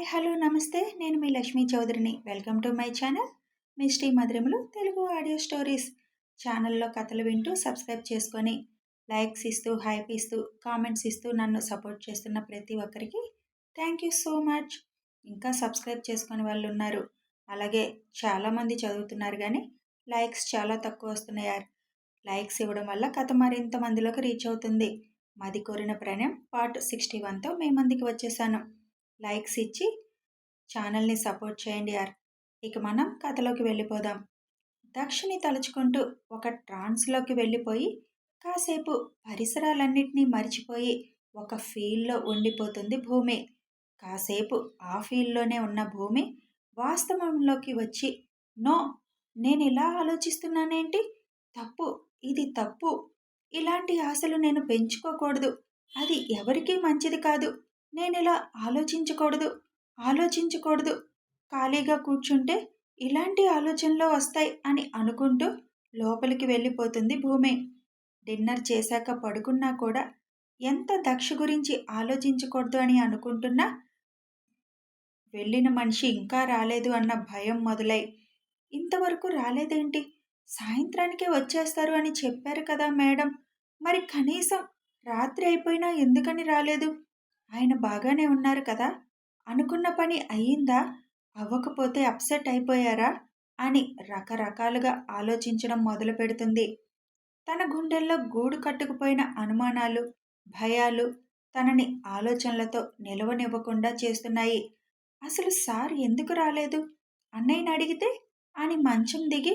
Hi hello నమస్తే. నేను మీ లక్ష్మీ చౌదరిని. వెల్కమ్ టు మై ఛానల్ మీ శ్రీ మధురములు తెలుగు ఆడియో స్టోరీస్. ఛానల్లో కథలు వింటూ సబ్స్క్రైబ్ చేసుకొని లైక్స్ ఇస్తూ హైప్ ఇస్తూ కామెంట్స్ ఇస్తూ నన్ను సపోర్ట్ చేస్తున్న ప్రతి ఒక్కరికి థ్యాంక్ యూ సో మచ్. ఇంకా సబ్స్క్రైబ్ చేసుకునే వాళ్ళు ఉన్నారు. అలాగే చాలామంది చదువుతున్నారు కానీ లైక్స్ చాలా తక్కువ వస్తున్నాయి లైక్స్ ఇవ్వడం వల్ల కథ మరింత మందిలోకి రీచ్ అవుతుంది. మాది కోరిన ప్రణయం పార్ట్ సిక్స్టీ వన్తో మీ మందికి వచ్చేసాను. లైక్స్ ఇచ్చి ఛానల్ని సపోర్ట్ చేయండి యార్. ఇక మనం కథలోకి వెళ్ళిపోదాం. దక్షిణి తలుచుకుంటూ ఒక ట్రాన్స్లోకి వెళ్ళిపోయి కాసేపు పరిసరాలన్నింటినీ మరిచిపోయి ఒక ఫీల్డ్లో ఉండిపోతుంది భూమి. కాసేపు ఆ ఫీల్డ్లోనే ఉన్న భూమి వాస్తవంలోకి వచ్చి నో నేను ఇలా ఆలోచిస్తున్నానేంటి? తప్పు ఇది తప్పు. ఇలాంటి ఆశలు నేను పెంచుకోకూడదు. అది ఎవరికీ మంచిది కాదు. నేను ఇలా ఆలోచించకూడదు ఆలోచించకూడదు. ఖాళీగా కూర్చుంటే ఇలాంటి ఆలోచనలు వస్తాయి అని అనుకుంటూ లోపలికి వెళ్ళిపోతుంది భూమి. డిన్నర్ చేశాక పడుకున్నా కూడా ఎంత దక్ష గురించి ఆలోచించకూడదు అని అనుకుంటున్నా? వెళ్ళిన మనిషి ఇంకా రాలేదు అన్న భయం మొదలై ఇంతవరకు రాలేదేంటి? సాయంత్రానికే వచ్చేస్తారు అని చెప్పారు కదా మేడం. మరి కనీసం రాత్రి అయిపోయినా ఎందుకని రాలేదు? ఆయన బాగానే ఉన్నారు కదా అనుకున్న పని అయ్యిందా? అవ్వకపోతే అప్సెట్ అయిపోయారా? అని రకరకాలుగా ఆలోచించడం మొదలు పెడుతుంది. తన గుండెల్లో గూడు కట్టుకుపోయిన అనుమానాలు భయాలు తనని ఆలోచనలతో నిలవనివ్వకుండా చేస్తున్నాయి. అసలు సార్ ఎందుకు రాలేదు? అన్నయ్యని అడిగితే? అని మంచం దిగి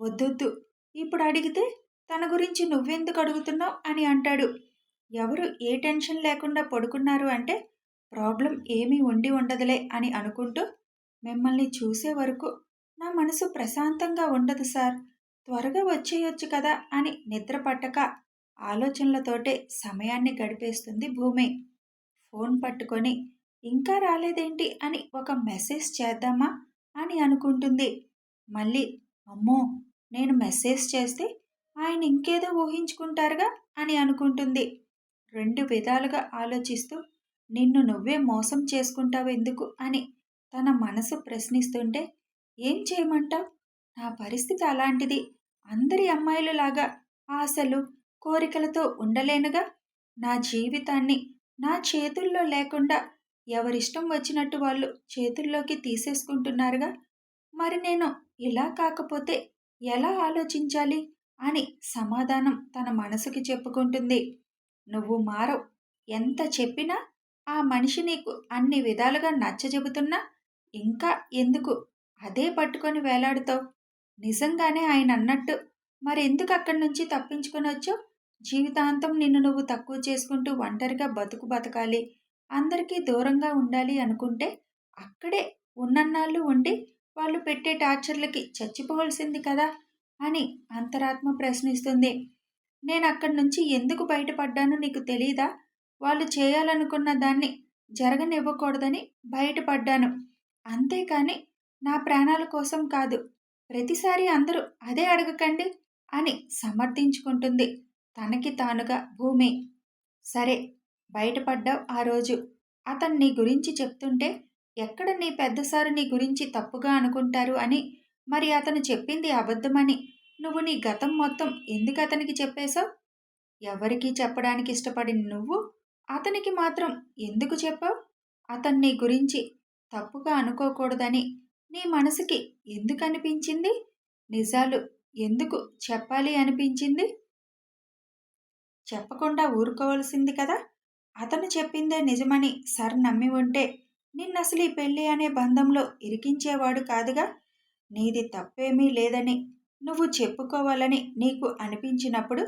వద్దొద్దు ఇప్పుడు అడిగితే తన గురించి నువ్వెందుకు అడుగుతున్నావు? అని అంటాడు. ఎవరు ఏ టెన్షన్ లేకుండా పడుకున్నారు అంటే ప్రాబ్లం ఏమీ ఉండి ఉండదులే అని అనుకుంటూ మిమ్మల్ని చూసే వరకు నా మనసు ప్రశాంతంగా ఉండదు సార్ త్వరగా వచ్చేయొచ్చు కదా అని నిద్ర పట్టక ఆలోచనలతోటే సమయాన్ని గడిపేస్తుంది భూమి. ఫోన్ పట్టుకొని ఇంకా రాలేదేంటి అని ఒక మెసేజ్ చేద్దామా? అని అనుకుంటుంది. మళ్ళీ అమ్మో నేను మెసేజ్ చేస్తే ఆయన ఇంకేదో ఊహించుకుంటారుగా అని అనుకుంటుంది. రెండు విధాలుగా ఆలోచిస్తూ నిన్ను నువ్వే మోసం చేసుకుంటావు ఎందుకు? అని తన మనసు ప్రశ్నిస్తుంటే ఏం చేయమంటావు? నా పరిస్థితి అలాంటిది. అందరి అమ్మాయిలలాగా ఆశలు కోరికలతో ఉండలేనుగా. నా జీవితాన్ని నా చేతుల్లో లేకుండా ఎవరిష్టం వచ్చినట్టు వాళ్ళు చేతుల్లోకి తీసేసుకుంటున్నారుగా. మరి నేను ఇలా కాకపోతే ఎలా ఆలోచించాలి? అని సమాధానం తన మనసుకి చెప్పుకుంటుంది. నువ్వు మారవు. ఎంత చెప్పినా ఆ మనిషి నీకు అన్ని విధాలుగా నచ్చ చెబుతున్నా ఇంకా ఎందుకు అదే పట్టుకొని వేలాడుతావు? నిజంగానే ఆయన అన్నట్టు మరెందుకు అక్కడి నుంచి తప్పించుకొని వచ్చావు? జీవితాంతం నిన్ను నువ్వు తక్కువ చేసుకుంటూ ఒంటరిగా బతుకు బతకాలి అందరికీ దూరంగా ఉండాలి అనుకుంటే అక్కడే ఉన్నన్నాళ్ళు ఉండి వాళ్ళు పెట్టే టార్చర్లకి చచ్చిపోవలసింది కదా అని అంతరాత్మ ప్రశ్నిస్తుంది. నేను అక్కడి నుంచి ఎందుకు బయటపడ్డానో నీకు తెలీదా? వాళ్ళు చేయాలనుకున్న దాన్ని జరగనివ్వకూడదని బయటపడ్డాను. అంతేకాని నా ప్రాణాల కోసం కాదు ప్రతిసారి అందరూ అదే అడగకండి అని సమర్థించుకుంటుంది. తనకి తానుగా భూమి. సరే బయటపడ్డావు ఆ రోజు. అతను నీ గురించి చెప్తుంటే ఎక్కడ నీ పెద్దసారు నీ గురించి తప్పుగా అనుకుంటారు అని మరి అతను చెప్పింది అబద్ధమని నువ్వు నీ గతం మొత్తం ఎందుకు అతనికి చెప్పేశావు? ఎవరికీ చెప్పడానికి ఇష్టపడిన నువ్వు అతనికి మాత్రం ఎందుకు చెప్పావు? అతను నీ గురించి తప్పుగా అనుకోకూడదని నీ మనసుకి ఎందుకు అనిపించింది? నిజాలు ఎందుకు చెప్పాలి అనిపించింది? చెప్పకుండా ఊరుకోవలసింది కదా? అతను చెప్పిందే నిజమని సర్ నమ్మి ఉంటే నిన్నసలు ఈ పెళ్ళి అనే బంధంలో ఇరికించేవాడు కాదుగా? నీది తప్పేమీ లేదని నువ్వు చెప్పుకోవాలని నీకు అనిపించినప్పుడు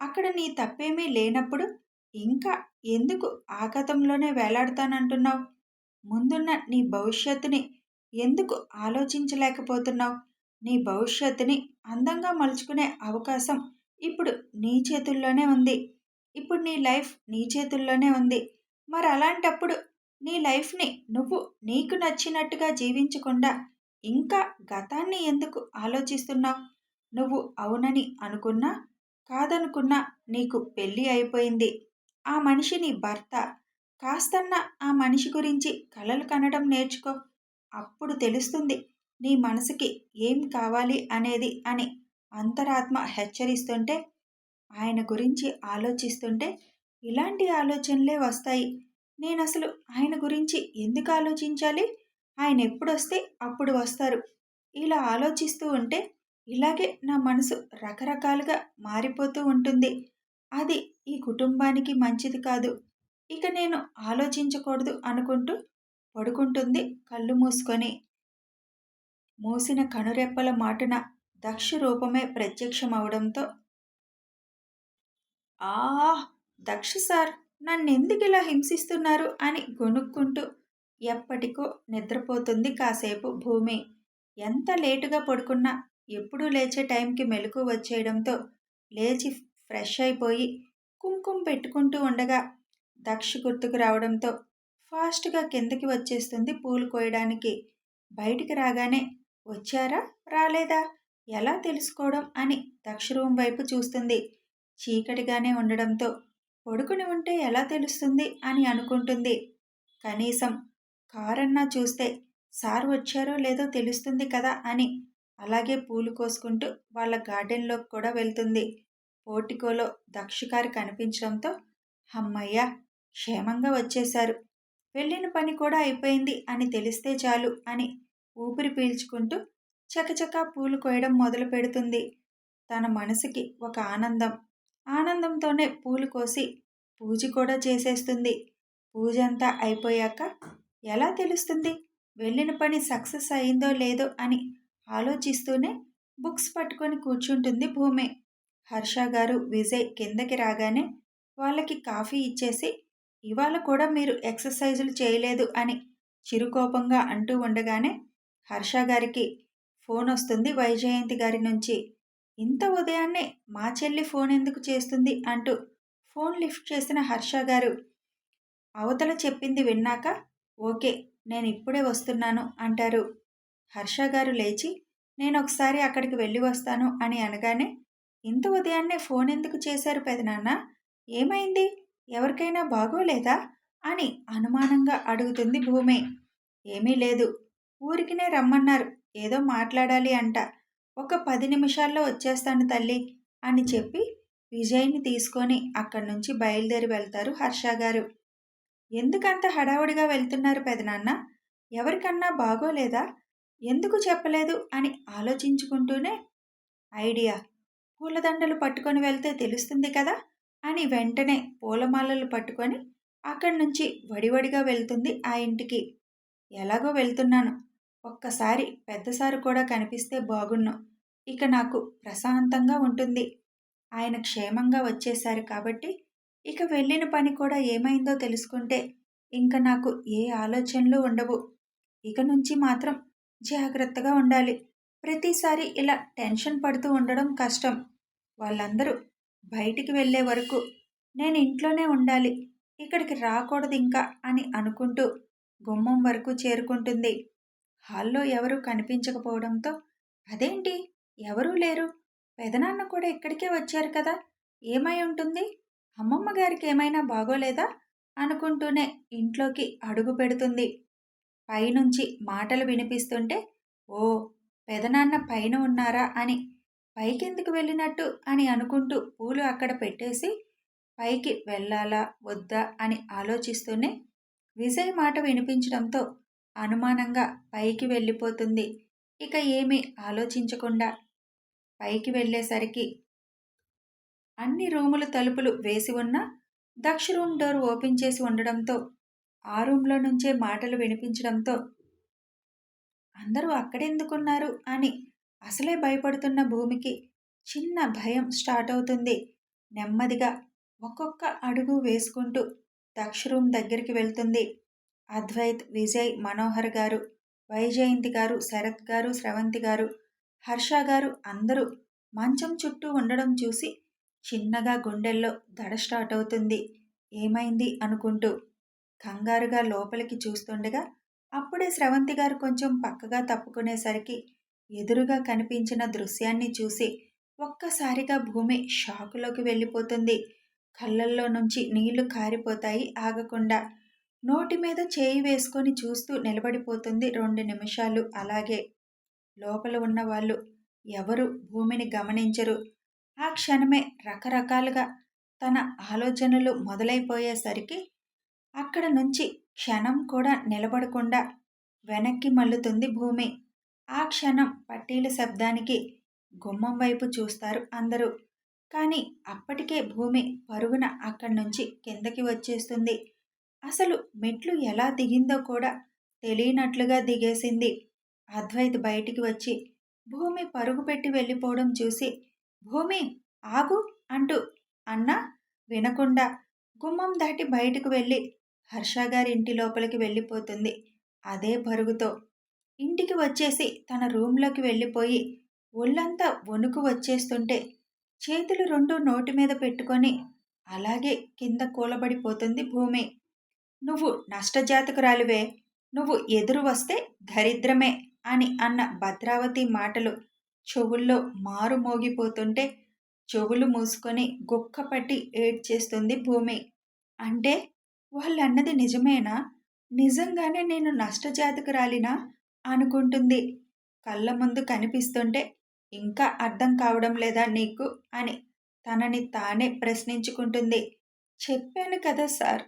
అక్కడ నీ తప్పేమీ లేనప్పుడు ఇంకా ఎందుకు ఆ గతంలోనే వేలాడతానంటున్నావు? ముందున్న నీ భవిష్యత్తుని ఎందుకు ఆలోచించలేకపోతున్నావు? నీ భవిష్యత్తుని అందంగా మలుచుకునే అవకాశం ఇప్పుడు నీ చేతుల్లోనే ఉంది. ఇప్పుడు నీ లైఫ్ నీ చేతుల్లోనే ఉంది. మరి అలాంటప్పుడు నీ లైఫ్ని నువ్వు నీకు నచ్చినట్టుగా జీవించకుండా ఇంకా గతాన్ని ఎందుకు ఆలోచిస్తున్నావు? నువ్వు అవునని అనుకున్నా కాదనుకున్నా నీకు పెళ్ళి అయిపోయింది. ఆ మనిషి నీ భర్త. కాస్తన్న ఆ మనిషి గురించి కలలు కనడం నేర్చుకో. అప్పుడు తెలుస్తుంది నీ మనసుకి ఏం కావాలి అనేది అని అంతరాత్మ హెచ్చరిస్తుంటే ఆయన గురించి ఆలోచిస్తుంటే ఇలాంటి ఆలోచనలే వస్తాయి. నేను అసలు ఆయన గురించి ఎందుకు ఆలోచించాలి? ఆయన ఎప్పుడొస్తే అప్పుడు వస్తారు. ఇలా ఆలోచిస్తూ ఉంటే ఇలాగే నా మనసు రకరకాలుగా మారిపోతూ ఉంటుంది. అది ఈ కుటుంబానికి మంచిది కాదు. ఇక నేను ఆలోచించకూడదు అనుకుంటూ పడుకుంటుంది కళ్ళు మూసుకొని. మూసిన కనురెప్పల మాటున దక్ష రూపమే ప్రత్యక్షమవడంతో ఆ దక్ష సార్ నన్నెందుకు ఇలా హింసిస్తున్నారు? అని గొనుక్కుంటూ ఎప్పటికో నిద్రపోతుంది కాసేపు భూమి. ఎంత లేటుగా పడుకున్నా ఎప్పుడూ లేచే టైంకి మెలకు వచ్చేయడంతో లేచి ఫ్రెష్ అయిపోయి కుంకుమ పెట్టుకుంటూ ఉండగా దక్ష గుర్తుకు రావడంతో ఫాస్ట్గా కిందకి వచ్చేస్తుంది పూలు కోయడానికి. బయటికి రాగానే వచ్చారా? రాలేదా? ఎలా తెలుసుకోవడం? అని దక్ష రూమ్ వైపు చూస్తుంది. చీకటిగానే ఉండడంతో పడుకుని ఉంటే ఎలా తెలుస్తుంది? అని అనుకుంటుంది. కనీసం కారన్నా చూస్తే సార్ వచ్చారో లేదో తెలుస్తుంది కదా? అని అలాగే పూలు కోసుకుంటూ వాళ్ళ గార్డెన్లోకి కూడా వెళ్తుంది. పోర్టికోలో దక్షికారి కనిపించడంతో అమ్మయ్య క్షేమంగా వచ్చేశారు. వెళ్ళిన పని కూడా అయిపోయింది అని తెలిస్తే చాలు అని ఊపిరి పీల్చుకుంటూ చకచకా పూలు కోయడం మొదలు పెడుతుంది. తన మనసుకి ఒక ఆనందం. ఆనందంతోనే పూలు కోసి పూజ కూడా చేసేస్తుంది. పూజ అంతా అయిపోయాక ఎలా తెలుస్తుంది? వెళ్ళిన పని సక్సెస్ అయిందో లేదో అని ఆలోచిస్తూనే బుక్స్ పట్టుకొని కూర్చుంటుంది భూమి. హర్ష గారు విజయ్ కిందకి రాగానే వాళ్ళకి కాఫీ ఇచ్చేసి ఇవాళ కూడా మీరు ఎక్సర్సైజులు చేయలేదు అని చిరుకోపంగా అంటూ ఉండగానే హర్ష గారికి ఫోన్ వస్తుంది వైజయంతి గారి నుంచి. ఇంత ఉదయాన్నే మా చెల్లి ఫోన్ ఎందుకు చేస్తుంది? అంటూ ఫోన్ లిఫ్ట్ చేసిన హర్ష గారు అవతల చెప్పింది విన్నాక ఓకే నేను ఇప్పుడే వస్తున్నాను అంటారు. హర్ష గారు లేచి నేను ఒకసారి అక్కడికి వెళ్ళి వస్తాను అని అనగానే ఇంత ఉదయాన్నే ఫోన్ ఎందుకు చేశారు పెదనాన్న? ఏమైంది? ఎవరికైనా బాగోలేదా? అని అనుమానంగా అడుగుతుంది భూమి. ఏమీ లేదు. ఊరికినే రమ్మన్నారు. ఏదో మాట్లాడాలి అంట. ఒక పది నిమిషాల్లో వచ్చేస్తాను తల్లి అని చెప్పి విజయ్ని తీసుకొని అక్కడి నుంచి బయలుదేరి వెళ్తారు హర్ష గారు. ఎందుకంత హడావుడిగా వెళ్తున్నారు పెదనాన్న? ఎవరికన్నా బాగోలేదా? ఎందుకు చెప్పలేదు? అని ఆలోచించుకుంటూనే ఐడియా. పూలదండలు పట్టుకొని వెళ్తే తెలుస్తుంది కదా? అని వెంటనే పూలమాలలు పట్టుకొని అక్కడి నుంచి వడివడిగా వెళ్తుంది ఆ ఇంటికి. ఎలాగో వెళ్తున్నాను. ఒక్కసారి పెద్దసారు కూడా కనిపిస్తే బాగున్ను. ఇక నాకు ప్రశాంతంగా ఉంటుంది. ఆయన క్షేమంగా వచ్చేశారు కాబట్టి ఇక వెళ్ళిన పని కూడా ఏమైందో తెలుసుకుంటే ఇంక నాకు ఏ ఆలోచనలు ఉండవు. ఇక నుంచి మాత్రం జాగ్రత్తగా ఉండాలి. ప్రతిసారి ఇలా టెన్షన్ పడుతూ ఉండడం కష్టం. వాళ్ళందరూ బయటికి వెళ్ళే వరకు నేను ఇంట్లోనే ఉండాలి. ఇక్కడికి రాకూడదు ఇంకా అని అనుకుంటూ గుమ్మం వరకు చేరుకుంటుంది. హాల్లో ఎవరూ కనిపించకపోవడంతో అదేంటి? ఎవరూ లేరు. పెదనాన్న కూడా ఇక్కడికే వచ్చారు కదా. ఏమై ఉంటుంది? అమ్మమ్మ గారికి ఏమైనా బాగోలేదా? అనుకుంటూనే ఇంట్లోకి అడుగు పెడుతుంది. పైనుంచి మాటలు వినిపిస్తుంటే ఓ పెదనాన్న పైన ఉన్నారా? అని పైకెందుకు వెళ్ళినట్టు? అని అనుకుంటూ పూలు అక్కడ పెట్టేసి పైకి వెళ్ళాలా వద్దా? అని ఆలోచిస్తూనే విజయ్ మాట వినిపించడంతో అనుమానంగా పైకి వెళ్ళిపోతుంది. ఇక ఏమీ ఆలోచించకుండా పైకి వెళ్ళేసరికి అన్ని రూముల తలుపులు వేసి ఉన్న దక్ష రూమ్ డోర్ ఓపెన్ చేసి ఉండడంతో ఆ రూమ్లో నుంచే మాటలు వినిపించడంతో అందరూ అక్కడెందుకున్నారు? అని అసలే భయపడుతున్న భూమికి చిన్న భయం స్టార్ట్ అవుతుంది. నెమ్మదిగా ఒక్కొక్క అడుగు వేసుకుంటూ దక్ష రూమ్ దగ్గరికి వెళ్తుంది. అద్వైత్ విజయ్ మనోహర్ గారు వైజయంతి గారు శరత్ గారు స్రవంతి గారు హర్ష గారు అందరూ మంచం చుట్టూ ఉండడం చూసి చిన్నగా గుండెల్లో దడ స్టార్ట్ అవుతుంది. ఏమైంది అనుకుంటూ కంగారుగా లోపలికి చూస్తుండగా అప్పుడే స్రవంతి గారు కొంచెం పక్కగా తప్పుకునేసరికి ఎదురుగా కనిపించిన దృశ్యాన్ని చూసి ఒక్కసారిగా భూమి షాకులోకి వెళ్ళిపోతుంది. కళ్ళల్లో నుంచి నీళ్ళు కారిపోతాయి ఆగకుండా నోటి మీద చేయి వేసుకొని చూస్తూ నిలబడిపోతుంది రెండు నిమిషాలు. అలాగే లోపల ఉన్న వాళ్ళు ఎవరు భూమిని గమనించరు. ఆ క్షణమే రకరకాలుగా తన ఆలోచనలు మొదలైపోయేసరికి అక్కడ నుంచి క్షణం కూడా నిలబడకుండా వెనక్కి మల్లుతుంది భూమి. ఆ క్షణం పట్టీల శబ్దానికి గుమ్మం వైపు చూస్తారు అందరూ. కానీ అప్పటికే భూమి పరుగున అక్కడి నుంచి కిందకి వచ్చేస్తుంది. అసలు మెట్లు ఎలా దిగిందో కూడా తెలియనట్లుగా దిగేసింది. అద్వైత్ బయటికి వచ్చి భూమి పరుగు పెట్టి వెళ్ళిపోవడం చూసి భూమి ఆగు అంటూ అన్న వినకుండా గుమ్మం దాటి బయటకు వెళ్ళి హర్ష గారి ఇంటి లోపలికి వెళ్ళిపోతుంది. అదే పరుగుతో ఇంటికి వచ్చేసి తన రూంలోకి వెళ్ళిపోయి ఒళ్ళంతా వణుకు వచ్చేస్తుంటే చేతులు రెండు నోటి మీద పెట్టుకొని అలాగే కింద కూలబడిపోతుంది భూమి. నువ్వు నష్టజాతకురాలివే నువ్వు ఎదురు వస్తే దరిద్రమే అని అన్న భద్రావతి మాటలు చెవుల్లో మారు మోగిపోతుంటే చెవులు మూసుకొని గుక్కపట్టి ఏడ్చేస్తుంది భూమి. అంటే వాళ్ళన్నది నిజమేనా? నిజంగానే నేను నష్టజాతకురాలినా? అనుకుంటుంది. కళ్ళ ముందు కనిపిస్తుంటే ఇంకా అర్థం కావడం లేదా నీకు? అని తనని తానే ప్రశ్నించుకుంటుంది. చెప్పాను కదా సార్.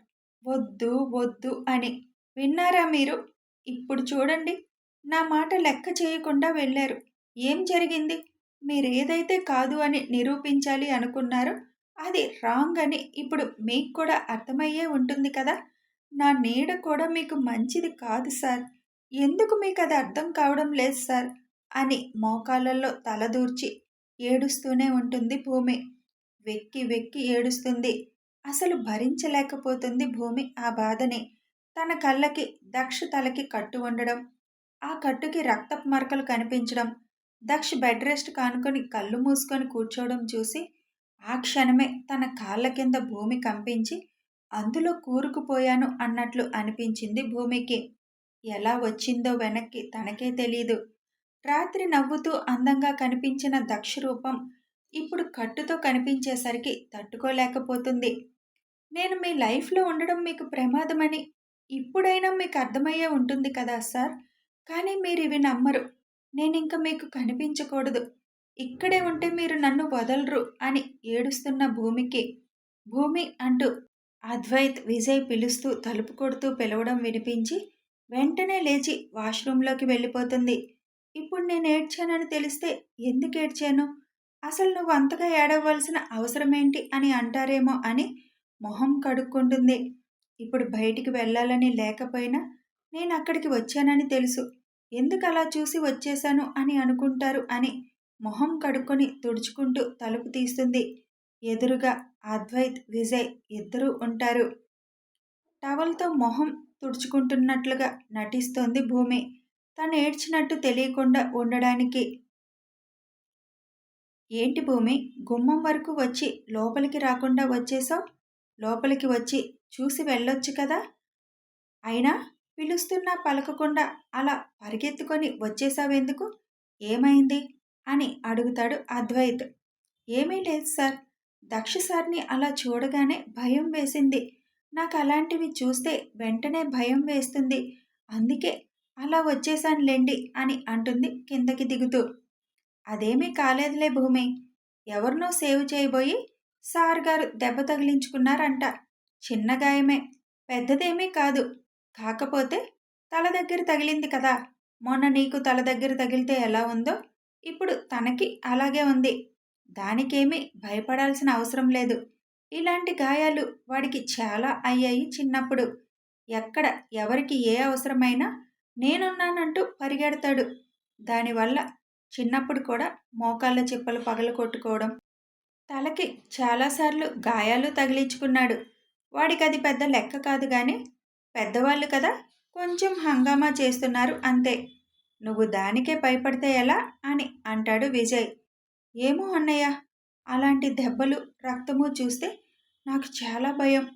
వద్దు వద్దు అని. విన్నారా మీరు? ఇప్పుడు చూడండి. నా మాట లెక్క చేయకుండా వెళ్ళారు. ఏం జరిగింది? మీరేదైతే కాదు అని నిరూపించాలి అనుకున్నారో అది రాంగ్ అని ఇప్పుడు మీకు కూడా అర్థమయ్యే ఉంటుంది కదా? నా నీడ కూడా మీకు మంచిది కాదు సార్. ఎందుకు మీకు అది అర్థం కావడం లేదు సార్? అని మోకాళ్ళల్లో తలదూర్చి ఏడుస్తూనే ఉంటుంది భూమి. వెక్కి వెక్కి ఏడుస్తుంది. అసలు భరించలేకపోతుంది భూమి ఆ బాధని. తన కళ్ళకి దక్ష తలకి కట్టు ఉండడం ఆ కట్టుకి రక్తపు మరకలు కనిపించడం దక్ష బెడ్ రెస్ట్ కానుకొని కళ్ళు మూసుకొని కూర్చోవడం చూసి ఆ క్షణమే తన కాళ్ళ కింద భూమి కంపించి అందులో కూరుకుపోయాను అన్నట్లు అనిపించింది భూమికి. ఎలా వచ్చిందో వెనక్కి తనకే తెలీదు. రాత్రి నవ్వుతూ అందంగా కనిపించిన దక్ష రూపం ఇప్పుడు కట్టుతో కనిపించేసరికి తట్టుకోలేకపోతుంది. నేను మీ లైఫ్లో ఉండడం మీకు ప్రమాదమని ఇప్పుడైనా మీకు అర్థమయ్యే ఉంటుంది కదా సార్ కానీ మీరు ఇవి నమ్మరు. నేను ఇంకా మీకు కనిపించకూడదు. ఇక్కడే ఉంటే మీరు నన్ను వదలరు అని ఏడుస్తున్న భూమికి. భూమి అంటూ అద్వైత్ విజయ్ పిలుస్తూ తలుపు కొడుతూ పిలవడం వినిపించి వెంటనే లేచి వాష్రూంలోకి వెళ్ళిపోతుంది. ఇప్పుడు నేను ఏడ్చానని తెలిస్తే ఎందుకు ఏడ్చాను? అసలు నువ్వు అంతగా ఏడవలసిన అవసరమేంటి అని అంటారేమో అని మొహం కడుక్కుంటుంది. ఇప్పుడు బయటికి వెళ్ళాలని లేకపోయినా నేను అక్కడికి వచ్చానని తెలుసు. ఎందుకు అలా చూసి వచ్చేశాను అని అనుకుంటారు అని మొహం కడుక్కొని తుడుచుకుంటూ తలుపు తీస్తుంది. ఎదురుగా అద్వైత్ విజయ్ ఇద్దరూ ఉంటారు. టవల్తో మొహం తుడుచుకుంటున్నట్లుగా నటిస్తోంది భూమి. తను ఏడ్చినట్టు తెలియకుండా ఉండడానికి. ఏంటి భూమి? గుమ్మం వరకు వచ్చి లోపలికి రాకుండా వచ్చేసావు లోపలికి వచ్చి చూసి వెళ్ళొచ్చు కదా? అయినా పిలుస్తున్నా పలకకుండా అలా పరిగెత్తుకొని వచ్చేసావెందుకు ఏమైంది? అని అడుగుతాడు అద్వైత్. ఏమీ లేదు సార్. దక్ష సార్ని అలా చూడగానే భయం వేసింది. నాకు అలాంటివి చూస్తే వెంటనే భయం వేస్తుంది. అందుకే అలా వచ్చేసానులేండి అని అంటుంది కిందకి దిగుతూ. అదేమీ కాలేదులే భూమి. ఎవరినో సేవ్ చేయబోయి సార్ గారు దెబ్బ తగిలించుకున్నారంట. చిన్న గాయమే. పెద్దదేమీ కాదు. కాకపోతే తల దగ్గర తగిలింది కదా. మొన్న నీకు తల దగ్గర తగిలితే ఎలా ఉందో ఇప్పుడు తనకి అలాగే ఉంది. దానికేమీ భయపడాల్సిన అవసరం లేదు. ఇలాంటి గాయాలు వాడికి చాలా అయ్యాయి చిన్నప్పుడు. ఎక్కడ ఎవరికి ఏ అవసరమైనా నేనున్నానంటూ పరిగెడతాడు. దానివల్ల చిన్నప్పుడు కూడా మోకాళ్ళ చిప్పలు పగలు కొట్టుకోవడం తలకి చాలాసార్లు గాయాలు తగిలించుకున్నాడు. వాడికి అది పెద్ద లెక్క కాదు కానీ పెద్దవాళ్ళు కదా కొంచెం హంగామా చేస్తున్నారు అంతే. నువ్వు దానికే భయపడితే ఎలా? అని అంటాడు విజయ్. ఏమో అన్నయ్య అలాంటి దెబ్బలు రక్తము చూస్తే నాకు చాలా భయం.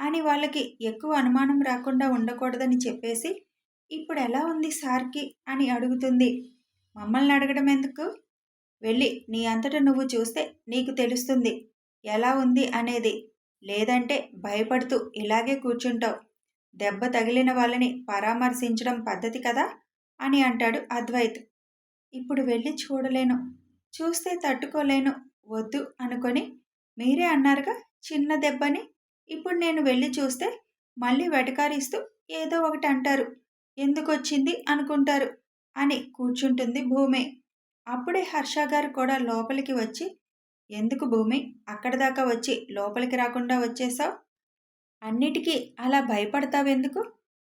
అని వాళ్ళకి ఎక్కువ అనుమానం రాకుండా ఉండకూడదని చెప్పేసి ఇప్పుడు ఎలా ఉంది సార్కి? అని అడుగుతుంది. మమ్మల్ని అడగడం ఎందుకు? వెళ్ళి నీ అంతటా నువ్వు చూస్తే నీకు తెలుస్తుంది. ఎలా ఉంది అనేది. లేదంటే భయపడుతూ ఇలాగే కూర్చుంటావు. దెబ్బ తగిలిన వాళ్ళని పరామర్శించడం పద్ధతి కదా? అని అంటాడు అద్వైత్. ఇప్పుడు వెళ్ళి చూడలేను. చూస్తే తట్టుకోలేను. వద్దు అనుకొని మీరే అన్నారుగా చిన్న దెబ్బని. ఇప్పుడు నేను వెళ్ళి చూస్తే మళ్ళీ వెటకారిస్తూ ఏదో ఒకటి అంటారు. ఎందుకు వచ్చింది అనుకుంటారు అని కూర్చుంటుంది భూమి. అప్పుడే హర్ష గారు కూడా లోపలికి వచ్చి ఎందుకు భూమి? అక్కడి దాకా వచ్చి లోపలికి రాకుండా వచ్చేసావు అన్నిటికీ అలా భయపడతావెందుకు?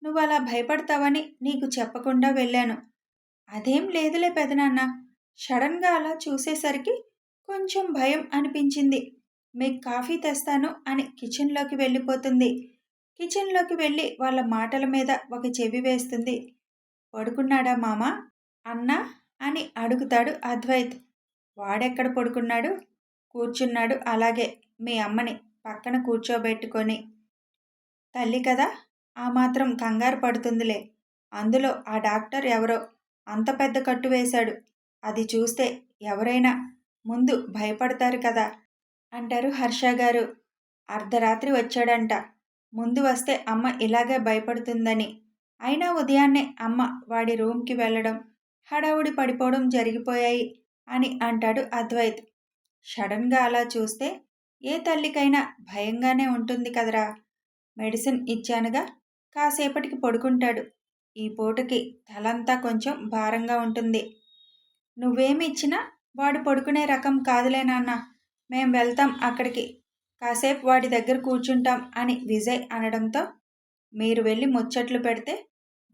నువ్వు అలా భయపడతావని నీకు చెప్పకుండా వెళ్ళాను. అదేం లేదులే పెదనాన్న. సడన్గా అలా చూసేసరికి కొంచెం భయం అనిపించింది. మీకు కాఫీ తెస్తాను అని కిచెన్లోకి వెళ్ళిపోతుంది. కిచెన్లోకి వెళ్ళి వాళ్ళ మాటల మీద ఒక చెవి వేస్తుంది. పడుకున్నాడా మామ? అన్నా? అని అడుగుతాడు అద్వైత్. వాడెక్కడ పడుకున్నాడు? కూర్చున్నాడు అలాగే మీ అమ్మని పక్కన కూర్చోబెట్టుకొని. తల్లి కదా? ఆ మాత్రం కంగారు పడుతుందిలే. అందులో ఆ డాక్టర్ ఎవరో అంత పెద్ద కట్టు వేశాడు. అది చూస్తే ఎవరైనా ముందు భయపడతారు కదా అంటారు హర్ష గారు. అర్ధరాత్రి వచ్చాడంట. ముందు వస్తే అమ్మ ఇలాగే భయపడుతుందని. అయినా ఉదయాన్నే అమ్మ వాడి రూమ్కి వెళ్ళడం హడావుడి పడిపోవడం జరిగిపోయాయి అని అంటాడు అద్వైత్. సడన్గా అలా చూస్తే ఏ తల్లికైనా భయంగానే ఉంటుంది కదరా. మెడిసిన్ ఇచ్చానుగా. కాసేపటికి పడుకుంటాడు. ఈ పూటకి తలంతా కొంచెం భారంగా ఉంటుంది. నువ్వేమి ఇచ్చినా వాడు పడుకునే రకం కాదులే నాన్న. మేం వెళ్తాం అక్కడికి. కాసేపు వాడి దగ్గర కూర్చుంటాం అని విజయ్ అనడంతో మీరు వెళ్ళి ముచ్చట్లు పెడితే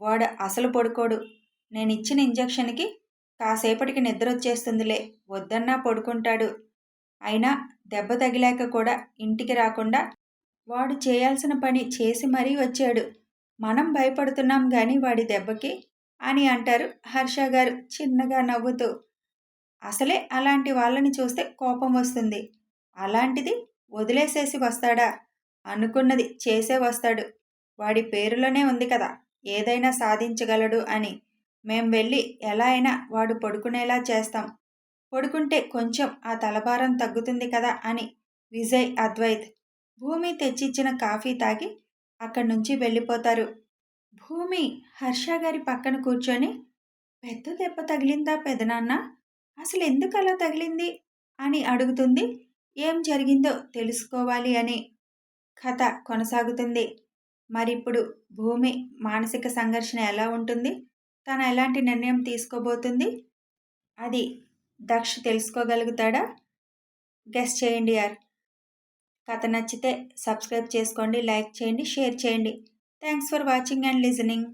వాడు అసలు పడుకోడు. నేను ఇచ్చిన ఇంజక్షన్కి కాసేపటికి నిద్ర వచ్చేస్తుందిలే వద్దన్నా పడుకుంటాడు. అయినా దెబ్బ తగిలాక కూడా ఇంటికి రాకుండా వాడు చేయాల్సిన పని చేసి మరీ వచ్చాడు. మనం భయపడుతున్నాం కానీ వాడి దెబ్బకి? అని అంటారు హర్ష గారు చిన్నగా నవ్వుతూ. అసలే అలాంటి వాళ్ళని చూస్తే కోపం వస్తుంది. అలాంటిది వదిలేసేసి వస్తాడా? అనుకున్నది చేసే వస్తాడు. వాడి పేరులోనే ఉంది కదా ఏదైనా సాధించగలడు అని. మేం వెళ్ళి ఎలా అయినా వాడు పడుకునేలా చేస్తాం. పడుకుంటే కొంచెం ఆ తలభారం తగ్గుతుంది కదా అని విజయ్ అద్వైత్ భూమి తెచ్చిచ్చిన కాఫీ తాగి అక్కడి నుంచి వెళ్ళిపోతారు. భూమి హర్ష గారి పక్కన కూర్చొని పెద్ద దెబ్బ తగిలిందా పెదనాన్న? అసలు ఎందుకు అలా తగిలింది? అని అడుగుతుంది. ఏం జరిగిందో తెలుసుకోవాలి అని కథ కొనసాగుతుంది. మరిప్పుడు భూమి మానసిక సంఘర్షణ ఎలా ఉంటుంది? తను ఎలాంటి నిర్ణయం తీసుకోబోతుంది? అది దక్ష తెలుసుకోగలుగుతాడా? గెస్ చేయండి యార్ కథ నచ్చితే సబ్స్క్రైబ్ చేసుకోండి లైక్ చేయండి షేర్ చేయండి. Thanks for watching and listening